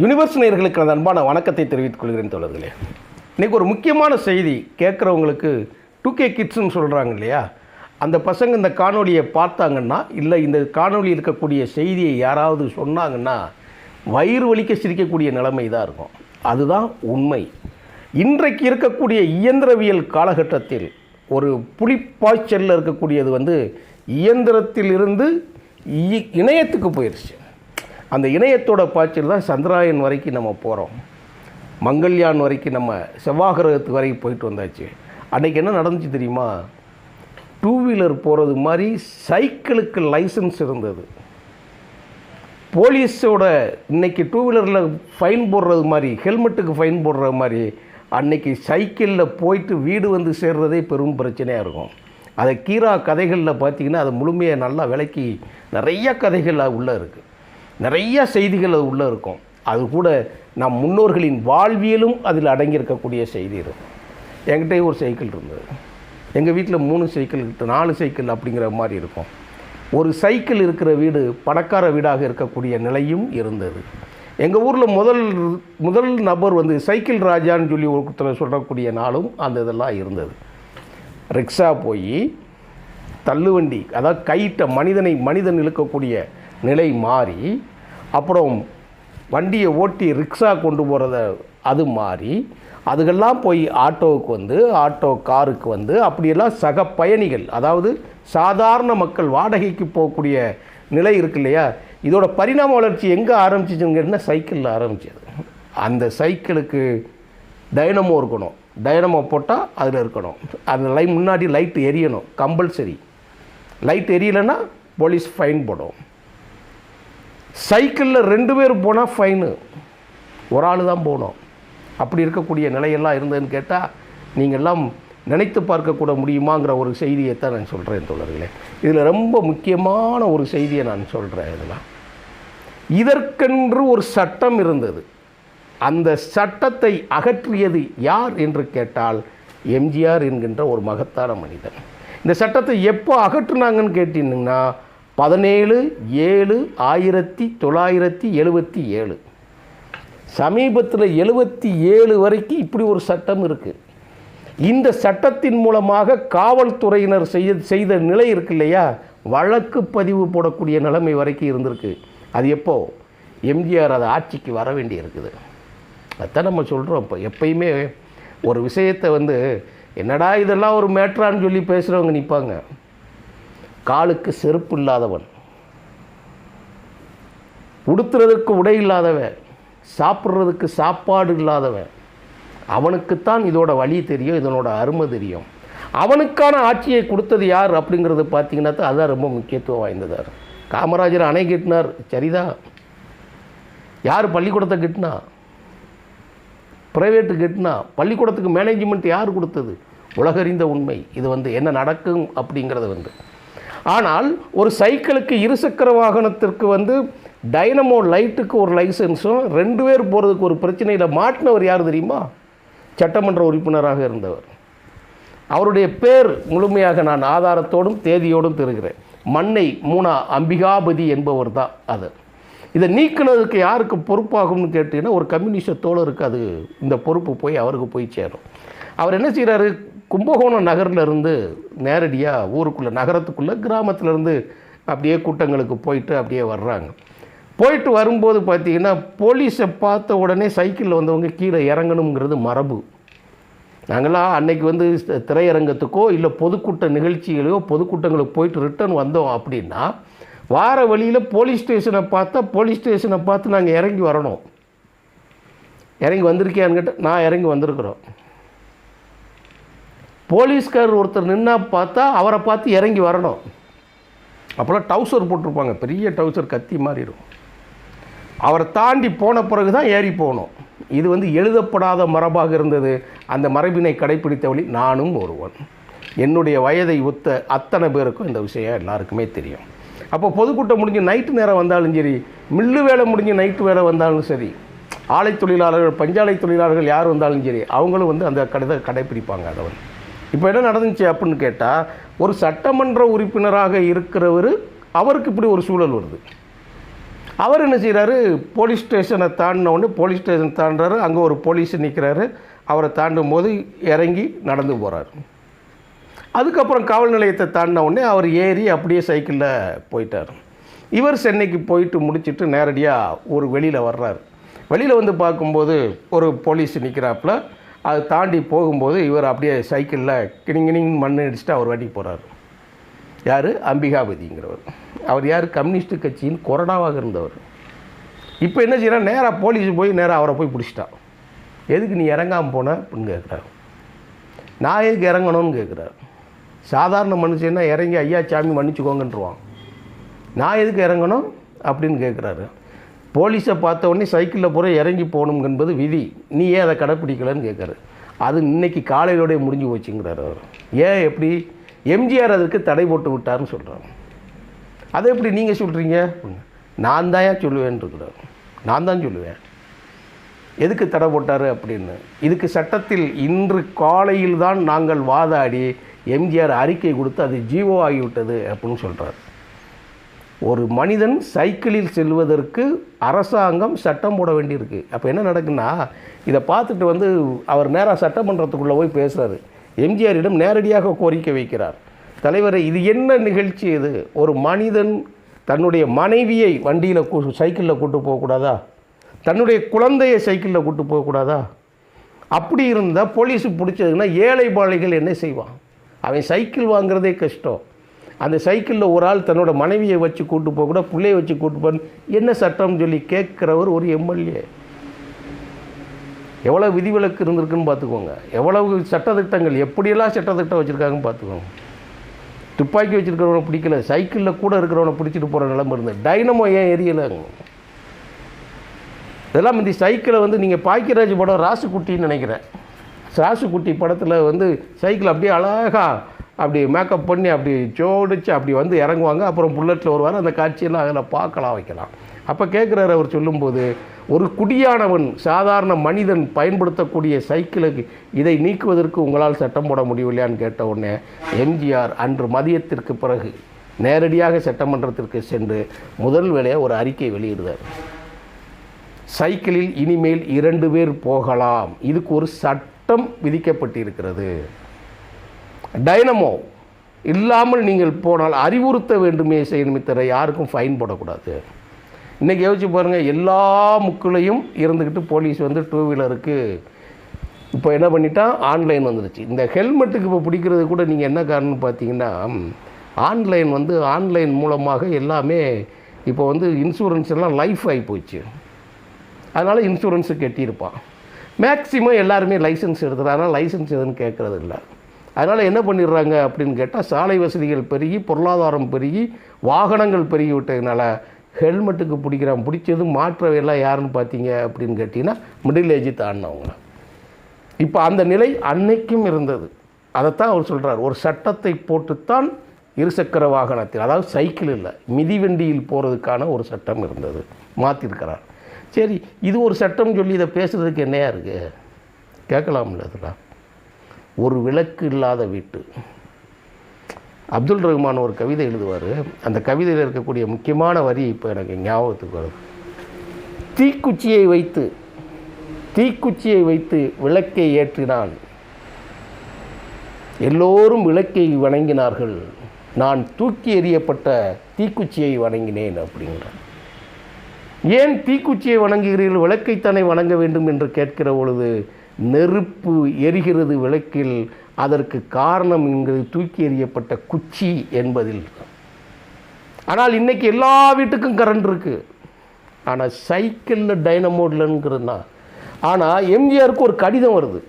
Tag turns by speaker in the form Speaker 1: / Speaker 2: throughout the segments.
Speaker 1: Universe நேர்களுக்கு அந்த அன்பான வணக்கத்தை தெரிவித்துக் கொள்கிறேன் தோழர்களே. இன்றைக்கி ஒரு முக்கியமான செய்தி கேட்குறவங்களுக்கு டூ கே கிட்ஸ்னு சொல்கிறாங்க இல்லையா? அந்த பசங்க இந்த காணொலியை பார்த்தாங்கன்னா இல்லை இந்த காணொளி இருக்கக்கூடிய செய்தியை யாராவது சொன்னாங்கன்னா வயிறு வலிக்க சிரிக்கக்கூடிய நிலைமை தான் இருக்கும். அதுதான் உண்மை. இன்றைக்கு இருக்கக்கூடிய இயந்திரவியல் காலகட்டத்தில் ஒரு புலிப்பாய்ச்சலில் இருக்கக்கூடியது வந்து இயந்திரத்திலிருந்து இணையத்துக்கு போயிடுச்சு அந்த இணையத்தோட பாய்ச்சல் தான் சந்திராயன் வரைக்கும் நம்ம போகிறோம் மங்கள்யான் வரைக்கும் நம்ம செவ்வாகிரகத்து வரைக்கும் போயிட்டு வந்தாச்சு. அன்றைக்கி என்ன நடந்துச்சு தெரியுமா? டூ வீலர் போகிறது மாதிரி சைக்கிளுக்கு லைசன்ஸ் இருந்தது. போலீஸோட இன்னைக்கு டூ வீலரில் ஃபைன் போடுறது மாதிரி ஹெல்மெட்டுக்கு ஃபைன் போடுற மாதிரி அன்னைக்கு சைக்கிளில் போயிட்டு வீடு வந்து சேர்றதே பெரும் பிரச்சனையாக இருக்கும். அதை கீரா கதைகளில் பார்த்தீங்கன்னா அது முழுமையாக நல்லா விலக்கி நிறைய கதைகள் உள்ளே இருக்குது நிறைய செய்திகள் அது உள்ளே இருக்கும். அது கூட நம் முன்னோர்களின் வாழ்வியலும் அதில் அடங்கியிருக்கக்கூடிய செய்தி இருக்கும் என்கிட்டயும் ஒரு சைக்கிள் இருந்தது. எங்கள் வீட்டில் மூணு சைக்கிள் நாலு சைக்கிள் அப்படிங்கிற மாதிரி இருக்கும். ஒரு சைக்கிள் இருக்கிற வீடு பணக்கார வீடாக இருக்கக்கூடிய நிலையும் இருந்தது. எங்கள் ஊரில் முதல் முதல் நபர் வந்து சைக்கிள் ராஜான்னு சொல்லி ஒருத்தர் சொல்லக்கூடிய நாளும் அந்த இதெல்லாம் இருந்தது. ரிக்ஷா போய் தள்ளுவண்டி அதாவது கைட்ட மனிதனை மனிதன் இழுக்கக்கூடிய நிலை மாறி அப்புறம் வண்டியை ஓட்டி ரிக்ஷா கொண்டு போகிறத அது மாறி அதுக்கெல்லாம் போய் ஆட்டோவுக்கு வந்து ஆட்டோ காருக்கு வந்து அப்படியெல்லாம் சக பயணிகள் அதாவது சாதாரண மக்கள் வாடகைக்கு போகக்கூடிய நிலை இருக்கு இல்லையா? இதோட பரிணாம வளர்ச்சி எங்கே ஆரம்பிச்சிச்சுங்கன்னா சைக்கிளில் ஆரம்பிச்சது? அந்த சைக்கிளுக்கு டைனமோ இருக்கணும். டைனமோ போட்டால் அதில் இருக்கணும். அந்த லை முன்னாடி லைட் எரியணும். கம்பல்சரி. லைட் எரியலைன்னா போலீஸ் ஃபைன் போடும். சைக்கிளில் ரெண்டு பேர் போனால் ஃபைனு ஒரு ஆள் தான் போகணும் அப்படி இருக்கக்கூடிய நிலையெல்லாம் இருந்ததுன்னு கேட்டால் நீங்கள்லாம் நினைத்து பார்க்கக்கூட முடியுமாங்கிற ஒரு செய்தியை தான் நான் சொல்கிறேன் தோழர்களே. இதில் ரொம்ப முக்கியமான ஒரு செய்தியை நான் சொல்கிறேன் இதெல்லாம் இதற்கென்று ஒரு சட்டம் இருந்தது. அந்த சட்டத்தை அகற்றியது யார் என்று கேட்டால் எம்ஜிஆர் என்கின்ற ஒரு மகத்தான மனிதன். இந்த சட்டத்தை எப்போ அகற்றுனாங்கன்னு கேட்டீங்கன்னா பதினேழு ஏழு ஆயிரத்தி தொள்ளாயிரத்தி எழுபத்தி ஏழு. சமீபத்தில் எழுபத்தி ஏழு வரைக்கும் இப்படி ஒரு சட்டம் இருக்குது இந்த சட்டத்தின் மூலமாக காவல்துறையினர் செய்ய செய்த நிலை இருக்கு இல்லையா? வழக்கு பதிவு போடக்கூடிய நிலைமை வரைக்கும் இருந்திருக்கு. அது எப்போ? எம்ஜிஆர் அது ஆட்சிக்கு வர வேண்டி இருக்குது. அதான் நம்ம சொல்கிறோம் இப்போ. எப்பயுமே ஒரு விஷயத்தை வந்து என்னடா இதெல்லாம் ஒரு மேட்ரான்னு சொல்லி பேசுகிறவங்க நிற்பாங்க காலுக்கு செருப்பு இல்லாதவன். உடுத்துறதுக்கு உடை இல்லாதவன். சாப்பிட்றதுக்கு சாப்பாடு இல்லாதவன். அவனுக்குத்தான் இதோட வழி தெரியும் இதனோட அருமை தெரியும். அவனுக்கான ஆட்சியை கொடுத்தது யார் அப்படிங்கிறது பார்த்தீங்கன்னா அதுதான் ரொம்ப முக்கியத்துவம் வாய்ந்ததார் காமராஜர் அணை கட்டினார். சரிதான் யார் பள்ளிக்கூடத்தை கட்டினா? ப்ரைவேட்டு கட்டினா? பள்ளிக்கூடத்துக்கு மேனேஜ்மெண்ட் யார் கொடுத்தது? உலகறிந்த உண்மை. இது வந்து என்ன நடக்கும் அப்படிங்கிறது வந்து. ஆனால் ஒரு சைக்கிளுக்கு இருசக்கர வாகனத்திற்கு வந்து டைனமோ லைட்டுக்கு ஒரு லைசன்ஸும் ரெண்டு பேர் போகிறதுக்கு ஒரு பிரச்சனையில் மாட்டினவர் யார் தெரியுமா? சட்டமன்ற உறுப்பினராக இருந்தவர். அவருடைய பேர் முழுமையாக நான் ஆதாரத்தோடும் தேதியோடும் தருகிறேன். மண்ணை மூனா அம்பிகாபதி என்பவர் தான் அது. இதை நீக்கினதுக்கு யாருக்கு பொறுப்பாகும்னு கேட்டீங்கன்னா ஒரு கம்யூனிஸ்ட் தோழருக்கு அது இந்த பொறுப்பு போய் அவருக்கு போய் சேரும். அவர் என்ன செய்கிறாரு கும்பகோணம் நகரில் இருந்து நேரடியாக ஊருக்குள்ளே நகரத்துக்குள்ளே கிராமத்துலேருந்து அப்படியே கூட்டங்களுக்கு போயிட்டு அப்படியே வர்றாங்க. போயிட்டு வரும்போது பார்த்தீங்கன்னா போலீஸை பார்த்த உடனே சைக்கிளில் வந்தவங்க கீழே இறங்கணுங்கிறது மரபு. நாங்களாம் அன்னைக்கு வந்து திரையரங்கத்துக்கோ இல்லை பொதுக்கூட்ட நிகழ்ச்சிகளையோ பொதுக்கூட்டங்களுக்கு போயிட்டு ரிட்டர்ன் வந்தோம் அப்படின்னா வார வழியில் போலீஸ் ஸ்டேஷனை பார்த்தா போலீஸ் ஸ்டேஷனை பார்த்து நாங்கள் இறங்கி வரணும். இறங்கி வந்திருக்கியான்னு கேட்டால் நான் இறங்கி வந்திருக்கிறோம். போலீஸ்கார் ஒருத்தர் நின்னா பார்த்தா அவரை பார்த்து இறங்கி வரணும். அப்போல்லாம் டவுசர் போட்டிருப்பாங்க. பெரிய டவுசர் கத்தி மாறிடும். அவரை தாண்டி போன பிறகு தான் ஏறி போகணும். இது வந்து எழுதப்படாத மரபாக இருந்தது. அந்த மரபினை கடைப்பிடித்த வழி நானும் ஒருவன். என்னுடைய வயதை ஒத்த அத்தனை பேருக்கும் இந்த விஷயம் எல்லாருக்குமே தெரியும். அப்போ பொதுக்கூட்டம் முடிஞ்சு நைட்டு நேரம் வந்தாலும் சரி மில்லு வேலை முடிஞ்சு நைட்டு வேலை வந்தாலும் சரி ஆலை தொழிலாளர்கள் பஞ்சாலை தொழிலாளர்கள் யார் வந்தாலும் சரி அவங்களும் வந்து அந்த கடித கடைப்பிடிப்பாங்க. அதை வந்து இப்போ என்ன நடந்துச்சு அப்படின்னு கேட்டால் ஒரு சட்டமன்ற உறுப்பினராக இருக்கிறவர் அவருக்கு இப்படி ஒரு சூழல் வருது. அவர் என்ன செய்கிறாரு போலீஸ் ஸ்டேஷனை தாண்டின உடனே போலீஸ் ஸ்டேஷன் தாண்டுறாரு. அங்கே ஒரு போலீஸ் நிற்கிறாரு அவரை தாண்டும் போது இறங்கி நடந்து போகிறார் அதுக்கப்புறம் காவல் நிலையத்தை தாண்டின உடனே அவர் ஏறி அப்படியே சைக்கிளில் போயிட்டார். இவர் சென்னைக்கு போயிட்டு முடிச்சுட்டு நேரடியாக ஒரு வெளியில் வர்றார். வெளியில் வந்து பார்க்கும்போது ஒரு போலீஸ் நிற்கிறாப்புல அதை தாண்டி போகும்போது இவர் அப்படியே சைக்கிளில் கிணிங்கினிங் மண் அடிச்சுட்டு அவர் வாட்டிக்கு போகிறார் யார்? அம்பிகாபதிங்கிறவர். அவர் யார்? கம்யூனிஸ்ட் கட்சியின் கொரோனாவாக இருந்தவர். இப்போ என்ன செய்யறான் நேராக போலீஸ் போய் நேராக அவரை போய் பிடிச்சிட்டான் எதுக்கு நீ இறங்காமல் போன? அப்படின்னு கேட்குறாரு நான் எதுக்கு இறங்கணும்னு கேட்குறாரு சாதாரண மனுஷன்னா இறங்கி ஐயா சாமி மன்னிச்சுக்கோங்கன்றுவான். நான் எதுக்கு இறங்கணும்? அப்படின்னு கேட்குறாரு போலீஸை பார்த்த உடனே சைக்கிளில் பூரா இறங்கி போகணும் என்பது விதி. நீ ஏன் அதை கடைப்பிடிக்கலன்னு கேட்குறாரு. அது இன்னைக்கு காலையிலோடய முடிஞ்சு போச்சுங்கிறார் அவர். ஏன் எப்படி? எம்ஜிஆர் அதற்கு தடை போட்டு விட்டார்னு சொல்கிறாங்க அதை எப்படி நீங்கள் சொல்கிறீங்க நான் தான் ஏன் சொல்லுவேன் இருக்கிறார் நான் தான் சொல்லுவேன். எதுக்கு தடை போட்டார் அப்படின்னு. இதுக்கு சட்டத்தில் இன்று காலையில் தான் நாங்கள் வாதாடி எம்ஜிஆர் அறிக்கை கொடுத்து அது ஜீவோ ஆகிவிட்டது அப்படின்னு சொல்கிறார் ஒரு மனிதன் சைக்கிளில் செல்வதற்கு அரசாங்கம் சட்டம் போட வேண்டியிருக்கு. அப்போ என்ன நடக்குன்னா இதை பார்த்துட்டு வந்து அவர் நேராக சட்டமன்றத்துக்குள்ளே போய் பேசுகிறாரு எம்ஜிஆரிடம் நேரடியாக கோரிக்கை வைக்கிறார். தலைவரை இது என்ன நிகழ்ச்சி இது? ஒரு மனிதன் தன்னுடைய மனைவியை வண்டியில் கூ சைக்கிளில் கூட்டு போகக்கூடாதா தன்னுடைய குழந்தையை சைக்கிளில் கூட்டு போகக்கூடாதா அப்படி இருந்தால் போலீஸு பிடிச்சதுன்னா ஏழை பாளைகள் என்ன செய்வான்? அவன் சைக்கிள் வாங்குறதே கஷ்டம். அந்த சைக்கிளில் ஒரு ஆள் தன்னோட மனைவியை வச்சு கூட்டு போக கூட பிள்ளையை வச்சு கூட்டு போகணும் என்ன சட்டம்னு சொல்லி கேட்குறவர் ஒரு எம்எல்ஏ. எவ்வளோ விதிவிலக்கு இருந்திருக்குன்னு பார்த்துக்கோங்க. எவ்வளவு சட்டத்திட்டங்கள் எப்படியெல்லாம் சட்டத்திட்டம் வச்சுருக்காங்கன்னு பார்த்துக்கோங்க. துப்பாக்கி வச்சுருக்கிறவனை பிடிக்கல சைக்கிளில் கூட இருக்கிறவனை பிடிச்சிட்டு போகிற நிலம இருந்தது. டைனமோ ஏன் எரியலைங்க? இதெல்லாம் இந்த சைக்கிளை வந்து நீங்கள் பாக்கியராஜ் படம் ராசுக்குட்டின்னு நினைக்கிறேன். ராசுக்குட்டி படத்தில் வந்து சைக்கிள் அப்படியே அழகாக அப்படி மேக்கப் பண்ணி அப்படி ஜோடிச்சு அப்படி வந்து இறங்குவாங்க. அப்புறம் புல்லட்டில் வருவார். அந்த காட்சியெல்லாம் அதில் பார்க்கலாம் வைக்கலாம். அப்போ கேட்குறாரு அவர் சொல்லும்போது ஒரு குடியானவன் சாதாரண மனிதன் பயன்படுத்தக்கூடிய சைக்கிளுக்கு இதை நீக்குவதற்கு உங்களால் சட்டம் போட முடியவில்லையான்னு கேட்ட உடனே எம்ஜிஆர் அன்று மதியத்திற்கு பிறகு நேரடியாக சட்டமன்றத்திற்கு சென்று முதல் வேலையாக ஒரு அறிக்கை வெளியிடுறார். சைக்கிளில் இனிமேல் இரண்டு பேர் போகலாம். இதுக்கு ஒரு சட்டம் விதிக்கப்பட்டிருக்கிறது. டைனமோ இல்லாமல் நீங்கள் போனால் அறிவுறுத்த வேண்டுமே செய்யணுமே தவிர யாருக்கும் ஃபைன் போடக்கூடாது. இன்றைக்கி யோசிச்சு பாருங்கள் எல்லா முக்குலையும் இருந்துக்கிட்டு போலீஸ் வந்து டூ வீலருக்கு இப்போ என்ன பண்ணிட்டான் ஆன்லைன் வந்துடுச்சு இந்த ஹெல்மெட்டுக்கு இப்போ பிடிக்கிறது கூட நீங்கள் என்ன காரணம்னு பார்த்தீங்கன்னா ஆன்லைன் வந்து ஆன்லைன் மூலமாக எல்லாமே இப்போ வந்து இன்சூரன்ஸ் எல்லாம் லைஃப் ஆகி போச்சு. அதனால் இன்சூரன்ஸு கட்டியிருப்பான். மேக்ஸிமம் எல்லாருமே லைசன்ஸ் எடுத்துகிறாங்க லைசன்ஸ் எதுன்னு கேட்குறது இல்லை அதனால் என்ன பண்ணிடுறாங்க அப்படின்னு கேட்டால் சாலை வசதிகள் பெருகி பொருளாதாரம் பெருகி வாகனங்கள் பெருகி விட்டதுனால ஹெல்மெட்டுக்கு பிடிக்கிறான் பிடிச்சது மாற்றவையெல்லாம் யாருன்னு பார்த்தீங்க அப்படின்னு கேட்டிங்கன்னா மிடில் ஏஜ் தாண்டினவங்க. இப்போ அந்த நிலை அன்னைக்கும் இருந்தது. அதைத்தான் அவர் சொல்கிறார் ஒரு சட்டத்தை போட்டுத்தான் இருசக்கர வாகனத்தில் அதாவது சைக்கிள் இல்லை மிதிவண்டியில் போகிறதுக்கான ஒரு சட்டம் இருந்தது. மாற்றிருக்கிறார் சரி இது ஒரு சட்டம் சொல்லி இதை பேசுகிறதுக்கு என்னையா இருக்குது கேட்கலாம்ல இதெல்லாம். ஒரு விளக்கு இல்லாத வீட்டு. அப்துல் ரஹ்மான் ஒரு கவிதை எழுதுவார். அந்த கவிதையில் இருக்கக்கூடிய முக்கியமான வரி இப்போ எனக்கு ஞாபகத்துக்கு வருது. தீக்குச்சியை வைத்து தீக்குச்சியை வைத்து விளக்கை ஏற்றினான். எல்லோரும் விளக்கை வணங்கினார்கள். நான் தூக்கி எறியப்பட்ட தீக்குச்சியை வணங்கினேன் அப்படிங்கிறான் ஏன் தீக்குச்சியை வணங்குகிறீர்கள்? விளக்கைத்தானே வணங்க வேண்டும் என்று கேட்கிற பொழுது நெருப்பு எரிகிறது விளக்கில் அதற்கு காரணம் என்கிறது தூக்கி எறியப்பட்ட குச்சி என்பதில். ஆனால் இன்றைக்கி எல்லா வீட்டுக்கும் கரண்ட் இருக்குது ஆனால் சைக்கிளில் டைனமோட்லங்கிறதுனா ஆனால் எம்ஜிஆருக்கு ஒரு கடிதம் வருது.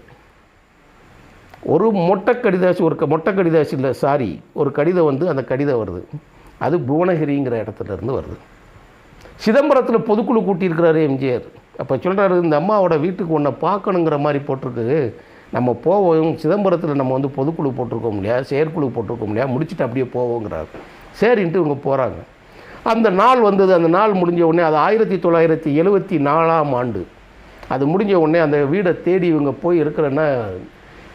Speaker 1: ஒரு மொட்டை கடிதாசி ஒரு க- மொட்டை கடிதாசி இல்லை சாரி ஒரு கடிதம் வந்து அந்த கடிதம் வருது. அது புவனகிரிங்கிற இடத்துல இருந்து வருது. சிதம்பரத்தில் பொதுக்குழு கூட்டியிருக்கிறாரு எம்ஜிஆர். அப்போ சொல்கிறாரு இந்த அம்மாவோட வீட்டுக்கு ஒன்றை பார்க்கணுங்கிற மாதிரி போட்டிருக்கு. நம்ம போவோம் சிதம்பரத்தில் நம்ம வந்து பொதுக்குழு போட்டிருக்கோம் இல்லையா? செயற்குழு போட்டிருக்கோம் இல்லையா? முடிச்சுட்டு அப்படியே போவோங்கிறார். சரின்ட்டு இவங்க போகிறாங்க அந்த நாள் வந்தது அந்த நாள் முடிஞ்ச உடனே அது ஆயிரத்தி தொள்ளாயிரத்தி எழுபத்தி நாலாம் ஆண்டு. அது முடிஞ்ச உடனே அந்த வீடை தேடி இவங்க போய் இருக்கிறன்னா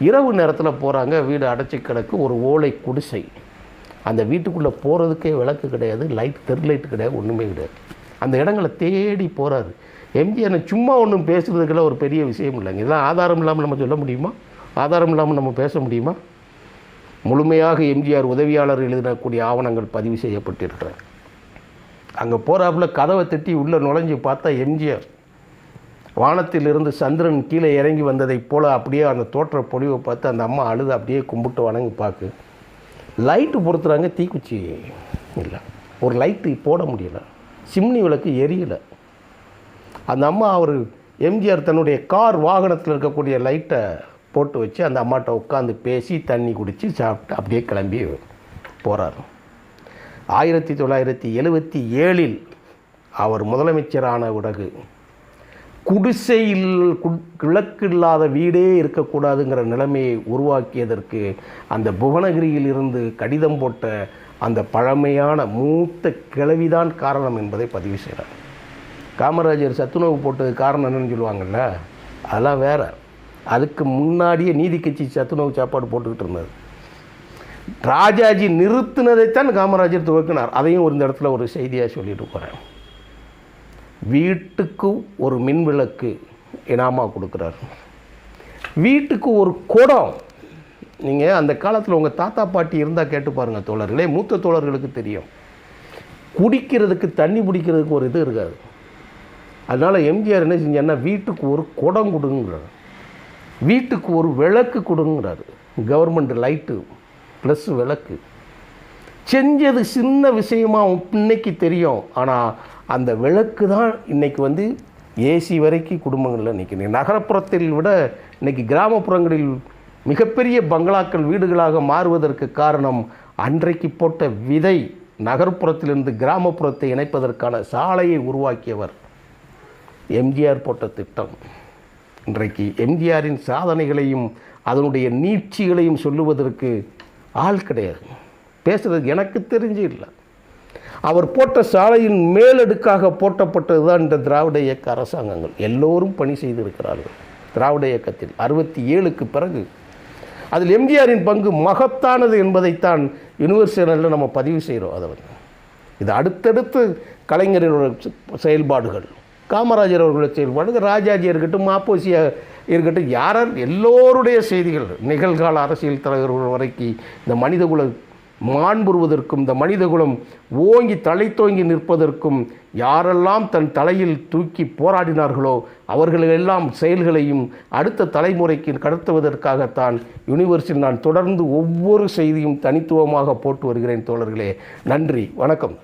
Speaker 1: இரவு நேரத்தில் போகிறாங்க வீடு அடைச்சி கிடக்கு ஒரு ஓலை குடிசை. அந்த வீட்டுக்குள்ளே போகிறதுக்கே விளக்கு கிடையாது லைட் தெரு லைட் கிடையாது ஒன்றுமே கிடையாது. அந்த இடங்களை தேடி போகிறாரு எம்ஜிஆர் சும்மா ஒன்றும் பேசுகிறதுக்கெல்லாம் ஒரு பெரிய விஷயம் இல்லைங்க. இதெல்லாம் ஆதாரம் இல்லாமல் நம்ம சொல்ல முடியுமா? ஆதாரம் இல்லாமல் நம்ம பேச முடியுமா? முழுமையாக எம்ஜிஆர் உதவியாளர் எழுதக்கூடிய ஆவணங்கள் பதிவு செய்யப்பட்டிருக்கிறேன் அங்கே போகிறாப்புல கதவை தட்டி உள்ளே நுழைஞ்சு பார்த்தா எம்ஜிஆர் வானத்திலிருந்து சந்திரன் கீழே இறங்கி வந்ததைப் போல் அப்படியே அந்த தோற்ற பொழிவை பார்த்து அந்த அம்மா அழுது அப்படியே கும்பிட்டு வணங்கி பார்க்கு. லைட்டு பொறுத்துறாங்க தீக்குச்சி. இல்லை. ஒரு லைட்டு போட முடியலை. சிம்னி விளக்கு எரியலை. அந்த அம்மா அவர் எம்ஜிஆர் தன்னுடைய கார் வாகனத்தில் இருக்கக்கூடிய லைட்டை போட்டு வச்சு அந்த அம்மாட்ட உட்காந்து பேசி தண்ணி குடித்து சாப்பிட்டு அப்படியே கிளம்பி போகிறார் ஆயிரத்தி தொள்ளாயிரத்தி எழுபத்தி ஏழில் அவர் முதலமைச்சரான பிறகு குடிசையில் கிழக்கு இல்லாத வீடே இருக்கக்கூடாதுங்கிற நிலைமையை உருவாக்கியதற்கு அந்த புவனகிரியில் இருந்து கடிதம் போட்ட அந்த பழமையான மூத்த கிழவிதான் காரணம் என்பதை பதிவு செய்கிறார். காமராஜர் சத்துணவு போட்டது காரணம் என்னன்னு சொல்லுவாங்கல்ல? அதெல்லாம் வேற. அதுக்கு முன்னாடியே நீதி கட்சி சத்துணவு சாப்பாடு போட்டுக்கிட்டு இருந்தது. ராஜாஜி நிறுத்தினதைத்தான் காமராஜர் துவக்கினார். அதையும் ஒரு இந்த இடத்துல ஒரு செய்தியாக சொல்லிட்டு போகிறேன் வீட்டுக்கு ஒரு மின் விளக்கு இனாமா கொடுக்குறாரு. வீட்டுக்கு ஒரு குடம். நீங்கள் அந்த காலத்தில் உங்கள் தாத்தா பாட்டி இருந்தால் கேட்டு பாருங்கள் தோழர்களே. மூத்த தோழர்களுக்கு தெரியும். குடிக்கிறதுக்கு தண்ணி பிடிக்கிறதுக்கு ஒரு இது இருக்காது. அதனால் எம்ஜிஆர் என்ன செஞ்சார்னா வீட்டுக்கு ஒரு குடம் கொடுங்கிறார். வீட்டுக்கு ஒரு விளக்கு கொடுங்கிறாரு. கவர்மெண்ட் லைட்டு ப்ளஸ் விளக்கு. செஞ்சது சின்ன விஷயமாக இன்னைக்கு தெரியும். ஆனால் அந்த விளக்கு தான் இன்றைக்கி வந்து ஏசி வரைக்கும் குடும்பங்களில் நிற்கிது நகரப்புறத்தில் விட இன்றைக்கி கிராமப்புறங்களில் மிகப்பெரிய பங்களாக்கள் வீடுகளாக மாறுவதற்கு காரணம் அன்றைக்கு போட்ட விதை நகர்ப்புறத்திலிருந்து கிராமப்புறத்தை இணைப்பதற்கான சாலையை உருவாக்கியவர் எம்ஜிஆர் போட்ட திட்டம். இன்றைக்கு எம்ஜிஆரின் சாதனைகளையும் அதனுடைய நீட்சிகளையும் சொல்லுவதற்கு ஆள் கிடையாது. பேசுறதுக்கு எனக்கு தெரிஞ்சு இல்லை. அவர் போட்ட சாலையின் மேலடுக்காக போட்டப்பட்டது தான் இந்த திராவிட இயக்க அரசாங்கங்கள். எல்லோரும் பணி செய்திருக்கிறார்கள். திராவிட இயக்கத்தில் அறுபத்தி ஏழுக்கு பிறகு. அதில் எம்ஜிஆரின் பங்கு மகத்தானது என்பதைத்தான் யூனிவர்சலில் நம்ம பதிவு செய்கிறோம் அதை வந்து இது அடுத்தடுத்து கலைஞரினோட செயல்பாடுகள். காமராஜர் அவர்களுடைய செயல்பாடு ராஜாஜி இருக்கட்டும் மாப்போசியா இருக்கட்டும் யாரார் எல்லோருடைய செய்திகள் நிகழ்கால அரசியல் தலைவர்கள் வரைக்கும் இந்த மனிதகுல மாண்புறுவதற்கும் இந்த மனிதகுலம் ஓங்கி தலை தோங்கி நிற்பதற்கும் யாரெல்லாம் தன் தலையில் தூக்கி போராடினார்களோ அவர்களெல்லாம் செயல்களையும் அடுத்த தலைமுறைக்கு கடத்துவதற்காகத்தான் யூனிவர்ஸில் நான் தொடர்ந்து ஒவ்வொரு செய்தியும் தனித்துவமாக போட்டு வருகிறேன் தோழர்களே. நன்றி வணக்கம்.